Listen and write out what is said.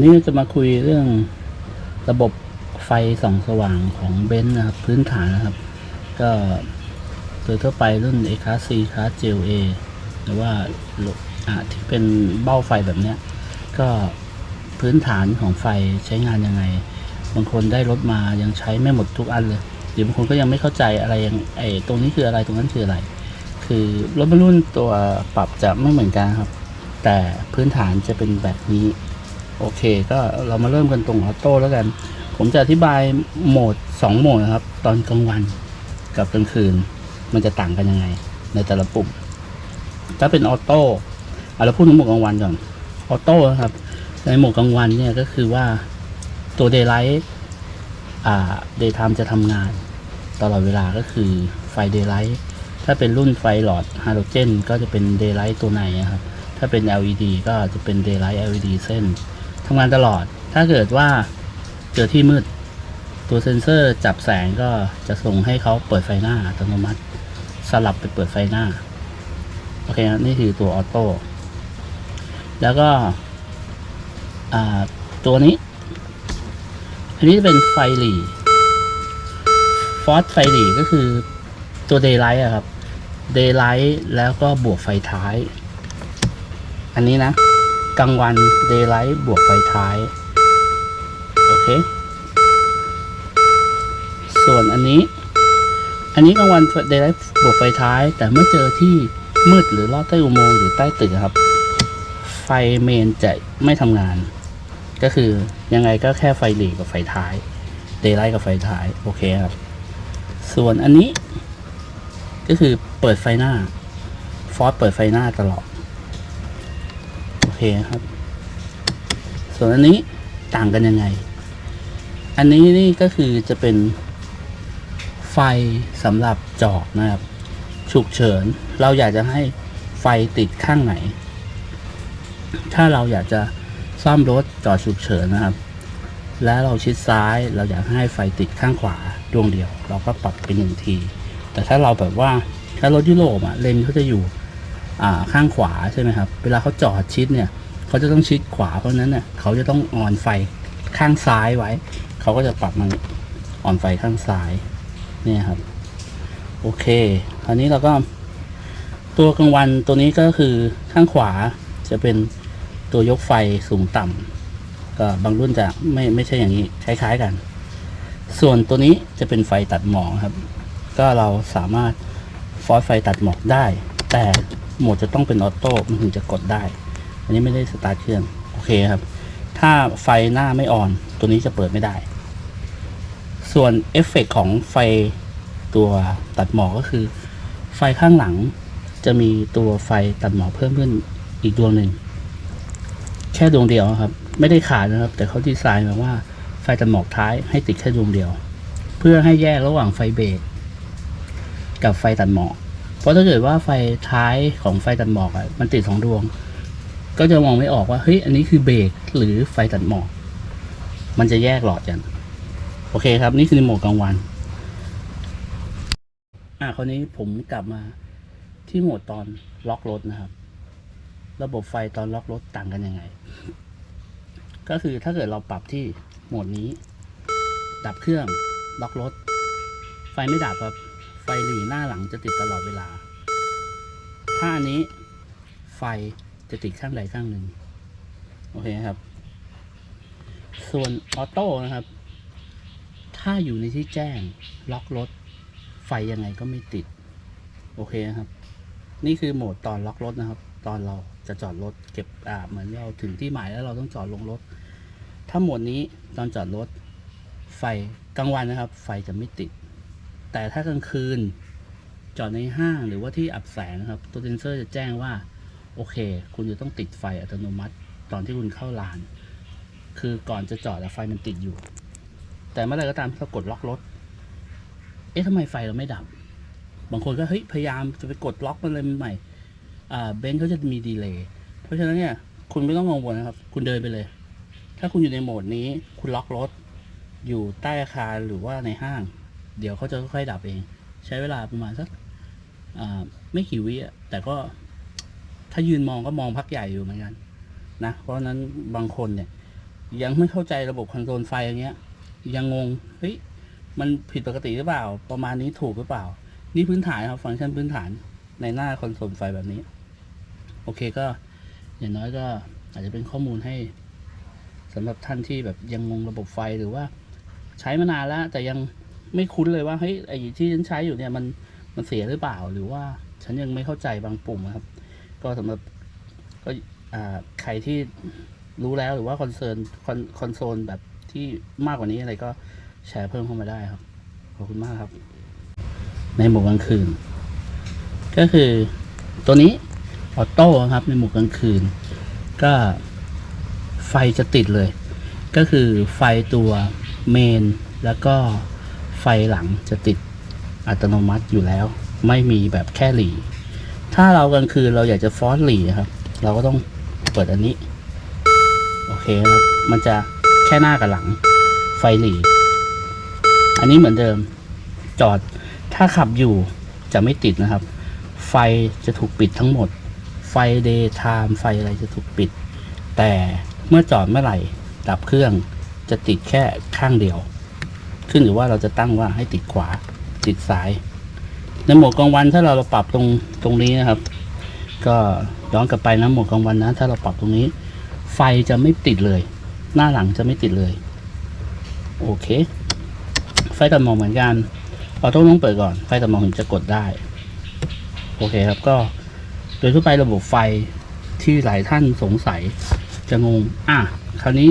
ันนี้จะมาคุยเรื่องระบบไฟส่องสว่างของเบนซ์นะครับ พื้นฐานนะครับ ก็โดยทั่วไปรุ่น A Class C Class GLA หรือว่าอ่าที่เป็นเบ้าไฟแบบเนี้ย ก็พื้นฐานของไฟใช้งานยังไง บางคนได้รถมายังใช้ไม่หมดทุกอันเลยหรือบางคนก็ยังไม่เข้าใจอะไรยังไอตรงนี้คืออะไรตรงนั้นคืออะไร คือรถบรรลุนตัวปรับจะไม่เหมือนกันครับ แต่พื้นฐานจะเป็นแบบนี้ โอเค ก็เรามาเริ่มกันตรงออโต้แล้วกัน ผมจะอธิบายโหมด 2 โหมดนะครับ ตอนกลางวันกับกลางคืน มันจะต่างกันยังไง ในแต่ละปุ่ม ถ้าเป็นออโต้เอาเราพูดถึงโหมดกลางวันก่อนออโต้นะครับ ในโหมดกลางวันเนี่ยก็คือว่าตัว Daylight อ่า Daytime จะทำงาน ตลอดเวลาก็คือไฟ Daylight ถ้าเป็นรุ่นไฟหลอดฮาโลเจนก็จะเป็น Daylight ตัวในนะครับ ถ้าเป็น LED ก็จะเป็น Daylight LED เส้น ทำงานตลอด ถ้าเกิดว่าเจอที่มืด ตัวเซ็นเซอร์จับแสงก็จะส่งให้เขาเปิดไฟหน้าอัตโนมัติ สลับไปเปิดไฟหน้า โอเคนะนี่คือตัวออโต้ แล้วก็อ่าตัวนี้ อันนี้จะเป็นไฟหลีฟอสไฟหลีก็คือตัว Daylight อะครับ Daylight แล้วก็บวกไฟท้าย อันนี้นะ กลางวัน Daylight บวกไฟท้าย โอเค ส่วนอันนี้ อันนี้กลางวัน Daylight บวกไฟท้าย แต่เมื่อเจอที่มืดหรือลอดใต้อุโมงค์หรือใต้ตึกครับ ไฟเมนจะไม่ทำงาน ก็คือยังไงก็แค่ไฟหลีกับไฟท้าย Daylight กับไฟท้าย โอเคครับ ส่วนอันนี้ ก็คือเปิดไฟหน้า ฟอสเปิดไฟหน้าตลอด เคครับ ส่วนอันนี้ต่างกันยังไง อันนี้นี่ก็คือจะเป็นไฟสำหรับจอดนะครับ ฉุกเฉิน เราอยากจะให้ไฟติดข้างไหน ถ้าเราอยากจะซ่อมรถจอดฉุกเฉินนะครับ และเราชิดซ้ายเราอยากให้ไฟติดข้างขวาดวงเดียว เราก็ปรับเป็นหนึ่งที แต่ถ้าเราแบบว่าถ้ารถยุโรปอะเลนเขาจะอยู่ ข้างขวาใช่ไหมครับ เวลาเขาจอดชิดเนี่ยเขาจะต้องชิดขวาเพราะนั้นเนี่ยเขาจะต้องออนไฟข้างซ้ายไว้ เขาก็จะปรับมันออนไฟข้างซ้ายเนี่ยครับ โอเค คราวนี้เราก็ ตัวกลางวันตัวนี้ก็คือข้างขวาจะเป็นตัวยกไฟสูงต่ำก็บางรุ่นจะไม่ไม่ใช่อย่างนี้คล้ายๆกัน ส่วนตัวนี้จะเป็นไฟตัดหมอกครับ ก็เราสามารถฟอสไฟตัดหมอกได้ แต่ โหมดจะต้องเป็นออโต้มันถึงจะกดได้ อันนี้ไม่ได้สตาร์ทเครื่องโอเคครับ ถ้าไฟหน้าไม่ออน ตัวนี้จะเปิดไม่ได้ ส่วนเอฟเฟกต์ของไฟตัวตัดหมอกก็คือ ไฟข้างหลังจะมีตัวไฟตัดหมอกเพิ่มขึ้นอีกดวงหนึ่ง แค่ดวงเดียวครับ ไม่ได้ขาดนะครับ แต่เขาดีไซน์มาว่าไฟตัดหมอกท้ายให้ติดแค่ดวงเดียว เพื่อให้แยกระหว่างไฟเบรกกับไฟตัดหมอก เพราะถ้าเกิดว่าไฟท้ายของไฟตัดหมอกอะมันติดสองดวง ก็จะมองไม่ออกว่าเฮ้ยอันนี้คือเบรกหรือไฟตัดหมอก มันจะแยกหลอดกัน โอเคครับ นี่คือในโหมดกลางวัน อะคราวนี้ผมกลับมาที่โหมดตอนล็อกรถนะครับ ระบบไฟตอนล็อกรถต่างกันยังไง ก็คือถ้าเกิดเราปรับที่โหมดนี้ ดับเครื่องล็อกรถ ไฟไม่ดับครับ ฟหลีหน้าหลังจะติดตลอดเวลา ถ้าอันนี้ไฟจะติดข้างใดข้างหนึ่ง โอเคครับ ส่วนออโต้นะครับ ถ้าอยู่ในที่แจ้งล็อกรถ ไฟยังไงก็ไม่ติด โอเคนะครับ นี่คือโหมดตอนล็อกรถนะครับ ตอนเราจะจอดรถเก็บอ่าเหมือนเราถึงที่หมายแล้วเราต้องจอดลงรถ ถ้าโหมดนี้ตอนจอดรถไฟกลางวันนะครับ ไฟจะไม่ติด แต่ถ้ากลางคืน จอดในห้างหรือว่าที่อับแสงนะครับ ตัวเซนเซอร์จะแจ้งว่า โอเค คุณจะต้องติดไฟอัตโนมัติ ตอนที่คุณเข้าลาน คือก่อนจะจอดอะไฟมันติดอยู่ แต่เมื่อไรก็ตามที่เรากดล็อกรถ เอ๊ะทำไมไฟเราไม่ดับ บางคนก็เฮ้ยพยายามจะไปกดล็อกมันเลยใหม่เบนซ์เขาจะมีดีเลย์เพราะฉะนั้นเนี่ยคุณไม่ต้องกังวลนะครับ คุณเดินไปเลย ถ้าคุณอยู่ในโหมดนี้ คุณล็อกรถ อยู่ใต้อาคารหรือว่าในห้าง เดี๋ยวเขาจะค่อยๆดับเอง ใช้เวลาประมาณสักไม่กี่วิแต่ก็ถ้ายืนมองก็มองพักใหญ่อยู่เหมือนกันนะเพราะฉะนั้นบางคนเนี่ย ยังไม่เข้าใจระบบคอนโทรลไฟอย่างเงี้ย ยังงงเฮ้ยมันผิดปกติหรือเปล่า ประมาณนี้ถูกหรือเปล่า นี่พื้นฐานครับฟังก์ชันพื้นฐานในหน้าคอนโซลไฟแบบนี้ โอเคก็อย่างน้อยก็อาจจะเป็นข้อมูลให้สำหรับท่านที่แบบยังงงระบบไฟหรือว่า ใช้มานานแล้วแต่ยัง ไม่คุ้นเลยว่าเฮ้ยไอ้ที่ฉันใช้อยู่เนี่ยมันมันเสียหรือเปล่า หรือว่าฉันยังไม่เข้าใจบางปุ่มครับ ก็สำหรับก็อ่าใครที่รู้แล้วหรือว่าคอนเซิร์นคอนโซลแบบที่มากกว่านี้อะไรก็แชร์เพิ่มเข้ามาได้ครับ ขอบคุณมากครับ ในโหมดกลางคืน ก็คือตัวนี้ออโต้ครับ ในโหมดกลางคืน ก็ไฟจะติดเลย ก็คือไฟตัวเมนแล้วก็ ไฟหลังจะติดอัตโนมัติอยู่แล้ว ไม่มีแบบแค่หลีถ้าเรากลางคืนเราอยากจะฟอสหลีครับ เราก็ต้องเปิดอันนี้ โอเคครับ มันจะแค่หน้ากับหลัง ไฟหลีอันนี้เหมือนเดิมจอดถ้าขับอยู่จะไม่ติดนะครับ ไฟจะถูกปิดทั้งหมด ไฟเดย์ไทม์ไฟอะไรจะถูกปิด แต่เมื่อจอดเมื่อไหร่ ดับเครื่องจะติดแค่ข้างเดียว ขึ้นอยู่ว่าเราจะตั้งว่าให้ติดขวาติดซ้ายในโหมดกลางวันถ้าเราปรับตรงตรงนี้นะครับ ก็ย้อนกลับไปนะโหมดกลางวันนะ ถ้าเราปรับตรงนี้ ไฟจะไม่ติดเลย หน้าหลังจะไม่ติดเลย โอเค ไฟตัดหมอกเหมือนกันเราต้องต้องเปิดก่อน ไฟตัดหมอกถึงจะกดได้ โอเคครับก็โดยทั่วไประบบไฟที่หลายท่านสงสัยจะงง อะ คราวนี้